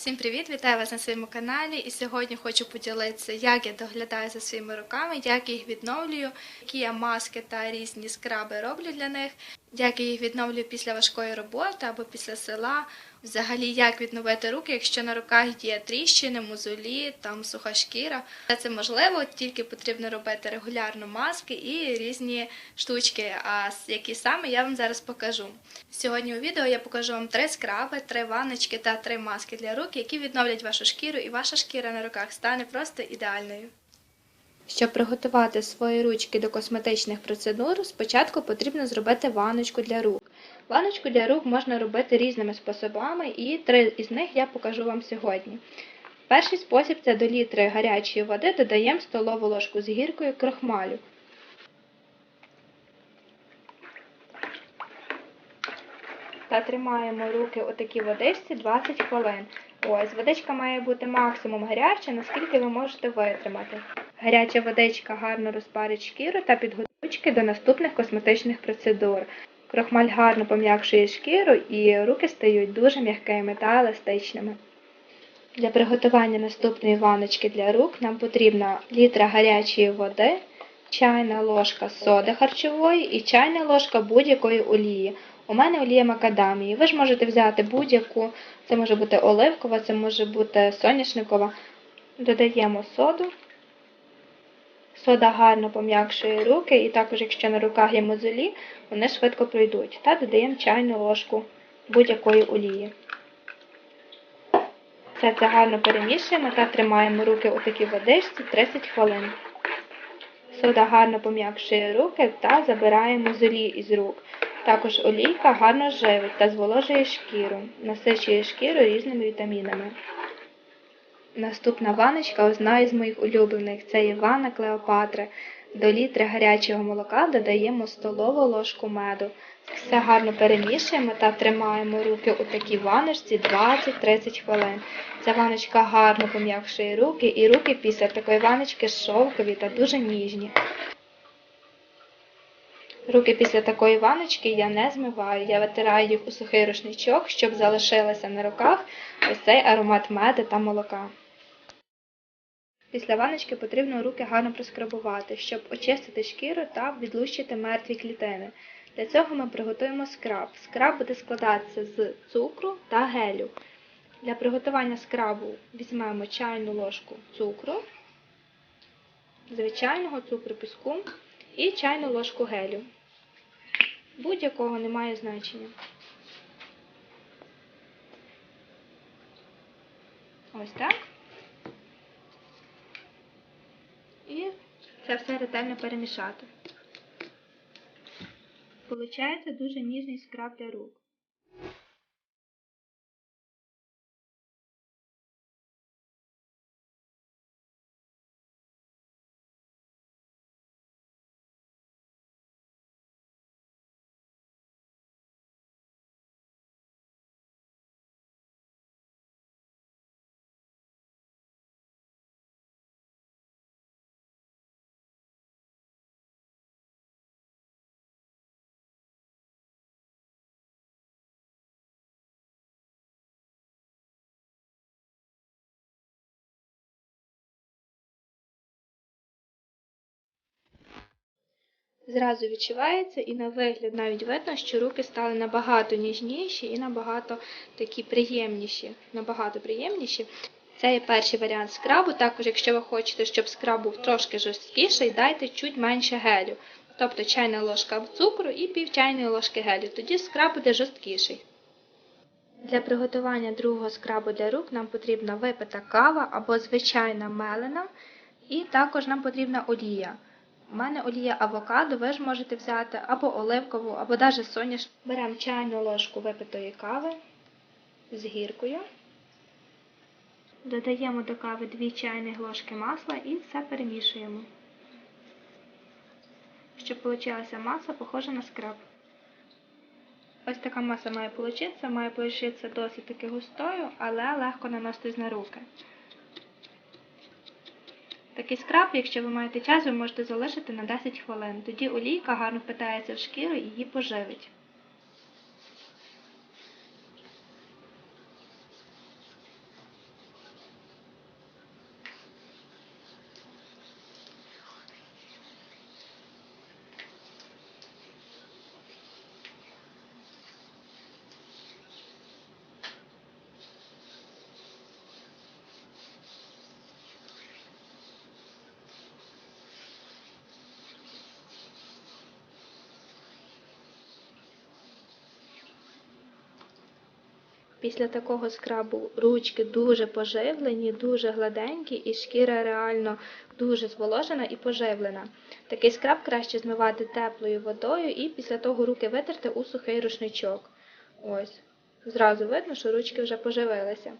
Всім привіт! Вітаю вас на своєму каналі. І сьогодні хочу поділитися, як я доглядаю за своїми руками, як їх відновлюю, які я маски та різні скраби роблю для них, як я їх відновлюю після важкої роботи або після села. Взагалі, як відновити руки, якщо на руках є тріщини, мозолі, там суха шкіра. Це можливо, тільки потрібно робити регулярно маски і різні штучки. А які саме я вам зараз покажу. Сьогодні у відео я покажу вам три скраби, три ванночки та три маски для рук, які відновлять вашу шкіру, і ваша шкіра на руках стане просто ідеальною. Щоб приготувати свої ручки до косметичних процедур, спочатку потрібно зробити ванночку для рук. Ванночку для рук можна робити різними способами, і три із них я покажу вам сьогодні. Перший спосіб це до літри гарячої води додаємо столову ложку з гіркою крохмалю. Та тримаємо руки у такій водичці 20 хвилин. Ось, водичка має бути максимум гаряча, наскільки ви можете витримати. Гаряча водичка гарно розпарить шкіру та підготує ручки до наступних косметичних процедур. Крохмаль гарно пом'якшує шкіру і руки стають дуже м'якими та еластичними. Для приготування наступної ванночки для рук нам потрібна літра гарячої води, чайна ложка соди харчової і чайна ложка будь-якої олії. У мене олія макадамії. Ви ж можете взяти будь-яку, це може бути оливкова, це може бути соняшникова. Додаємо соду. Сода гарно пом'якшує руки, і також, якщо на руках є мозолі, вони швидко пройдуть. Та додаємо чайну ложку будь-якої олії. Все це гарно перемішуємо та тримаємо руки у такій водичці 30 хвилин. Сода гарно пом'якшує руки та забираємо золі із рук. Також олійка гарно живить та зволожує шкіру, насичує шкіру різними вітамінами. Наступна ваночка одна із моїх улюблених це є ванна Клеопатри. До літри гарячого молока додаємо столову ложку меду. Все гарно перемішуємо та тримаємо руки у такій ваночці 20-30 хвилин. Ця ваночка гарно пом'якшує руки, і руки після такої ваночки шовкові та дуже ніжні. Руки після такої ваночки я не змиваю, я витираю їх у сухий рушничок, щоб залишилося на руках ось цей аромат меду та молока. Після ваночки потрібно руки гарно проскрабувати, щоб очистити шкіру та відлущити мертві клітини. Для цього ми приготуємо скраб. Скраб буде складатися з цукру та гелю. Для приготування скрабу візьмемо чайну ложку цукру, звичайного цукру піску і чайну ложку гелю. Будь-якого не має значення. Ось так. І це все ретельно перемішати. Получається дуже ніжний скраб для рук. Зразу відчувається і на вигляд навіть видно, що руки стали набагато ніжніші і набагато такі приємніші. Набагато приємніші. Це є перший варіант скрабу. Також, якщо ви хочете, щоб скраб був трошки жорсткіший, дайте чуть менше гелю. Тобто чайна ложка цукру і пів чайної ложки гелю. Тоді скраб буде жорсткіший. Для приготування другого скрабу для рук нам потрібна випита кава або звичайна мелена, і також нам потрібна олія. У мене олія авокадо, ви ж можете взяти або оливкову, або навіть соняш. Беремо чайну ложку випитої кави з гіркою. Додаємо до кави 2 чайні ложки масла і все перемішуємо. Щоб вийшла маса, похожа на скраб. Ось така маса має получитися, має получитися досить таки густою, але легко наноситись на руки. Такий скраб, якщо ви маєте час, ви можете залишити на 10 хвилин. Тоді олійка гарно впитається в шкіру і її поживить. Після такого скрабу ручки дуже поживлені, дуже гладенькі, і шкіра реально дуже зволожена і поживлена. Такий скраб краще змивати теплою водою і після того руки витерти у сухий рушничок. Ось. Зразу видно, що ручки вже поживилися.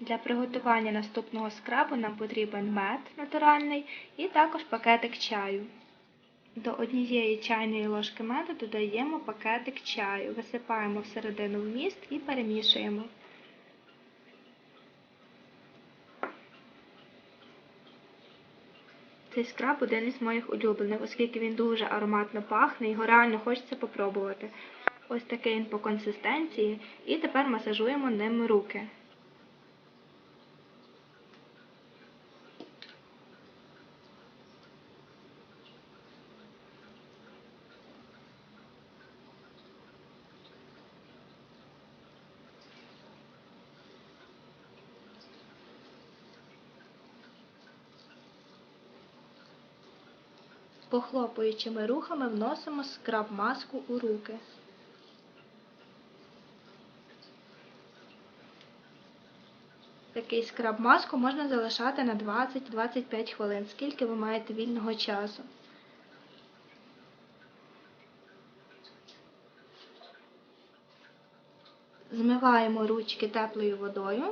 Для приготування наступного скрабу нам потрібен мед натуральний і також пакетик чаю. До однієї чайної ложки меду додаємо пакетик чаю, висипаємо всередину вміст і перемішуємо. Цей скраб один із моїх улюблених, оскільки він дуже ароматно пахне, його реально хочеться попробувати. Ось такий він по консистенції. І тепер масажуємо ним руки. Похлопуючими рухами вносимо скраб-маску у руки. Такий скраб-маску можна залишати на 20-25 хвилин, скільки ви маєте вільного часу. Змиваємо ручки теплою водою.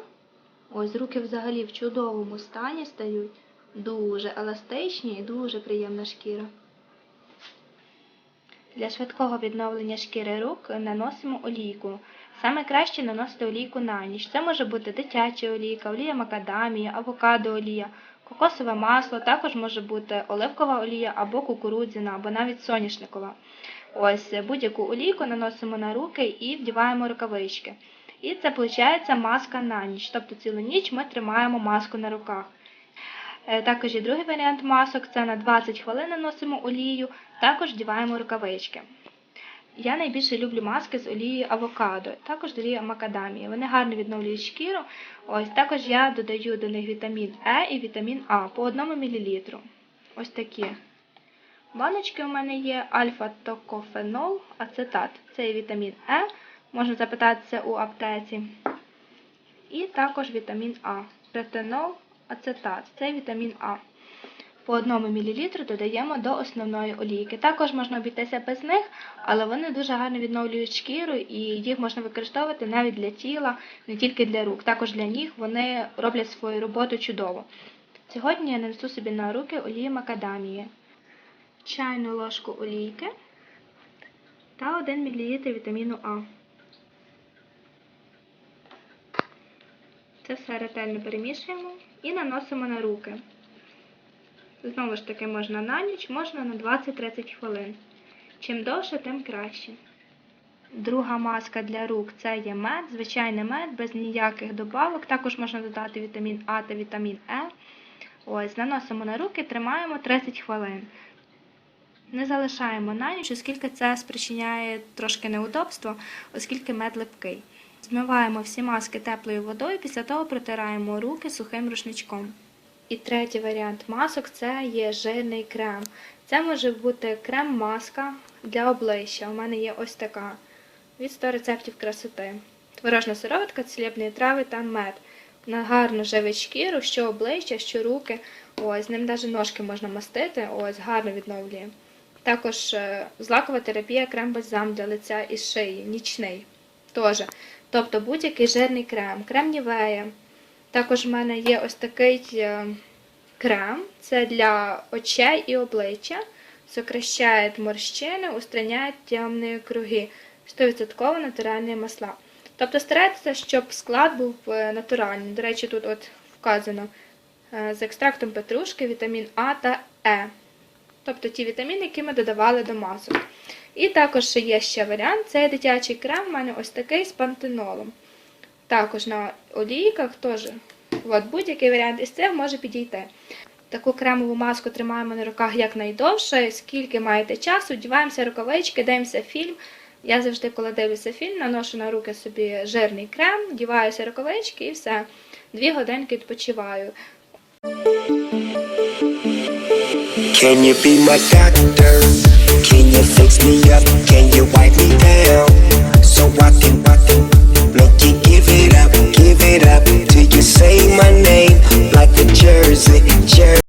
Ось руки взагалі в чудовому стані стають. Дуже еластичні і дуже приємна шкіра. Для швидкого відновлення шкіри рук наносимо олійку. Саме краще наносити олійку на ніч. Це може бути дитяча олійка, олія макадамії, авокадо олія, кокосове масло, також може бути оливкова олія або кукурудзяна, або навіть соняшникова. Ось будь-яку олійку наносимо на руки і вдіваємо рукавички. І це виходить маска на ніч. Тобто цілу ніч ми тримаємо маску на руках. Е, Також є другий варіант масок це на 20 хвилин наносимо олію, також вдіваємо рукавички. Я найбільше люблю маски з олією авокадо, також з олією макадамії. Вони гарно відновлюють шкіру. Ось також я додаю до них вітамін Е і вітамін А по 1 мл. Ось такі. Баночки у мене є альфа-токофенол, ацетат. Це є вітамін Е, можна запитатися у аптеці. І також вітамін А. Ретинол, ацетат. Це вітамін А. По 1 мл додаємо до основної олійки. Також можна обійтися без них, але вони дуже гарно відновлюють шкіру і їх можна використовувати навіть для тіла, не тільки для рук. Також для ніг вони роблять свою роботу чудово. Сьогодні я нанесу собі на руки олію макадамії, чайну ложку олійки та 1 мл вітаміну А. Це все ретельно перемішуємо і наносимо на руки. Знову ж таки, можна на ніч, можна на 20-30 хвилин. Чим довше, тим краще. Друга маска для рук це є мед, звичайний мед, без ніяких добавок. Також можна додати вітамін А та вітамін Е. Ось, наносимо на руки, тримаємо 30 хвилин. Не залишаємо на ніч, оскільки це спричиняє трошки неудобство, оскільки мед липкий. Змиваємо всі маски теплою водою, після того протираємо руки сухим рушничком. І третій варіант масок це є жирний крем. Це може бути крем-маска для обличчя. У мене є ось така від 100 рецептів красоти. Творожна сироватка, цілебні трави та мед. Вона гарно живить шкіру, що обличчя, що руки. Ось, з ним навіть ножки можна мастити, ось, гарно відновлює. Також е, злакова терапія крем бальзам для лиця і шиї, нічний. Теж. Тобто будь-який жирний крем, крем Нівея. Також в мене є ось такий е, крем, це для очей і обличчя. Сокращає морщини, устраняє темні круги. 100% натуральні масла. Тобто старайтеся, щоб склад був е, натуральний. До речі, тут от вказано е, з екстрактом петрушки, вітамін А та Е. Тобто ті вітаміни, які ми додавали до масок. І також є ще варіант, це дитячий крем, у мене ось такий з пантенолом. Також на олійках теж будь-який варіант із цих може підійти. Таку кремову маску тримаємо на руках якнайдовше, скільки маєте часу, вдіваємося рукавички, дивимося фільм. Я завжди, коли дивлюся фільм, наношу на руки собі жирний крем, вдіваюся рукавички і все. Дві годинки відпочиваю. Can you be my doctor? Can you fix me up? Can you wipe me down? So I can, I can make you give it up, give it up till you say my name like a jersey, jersey.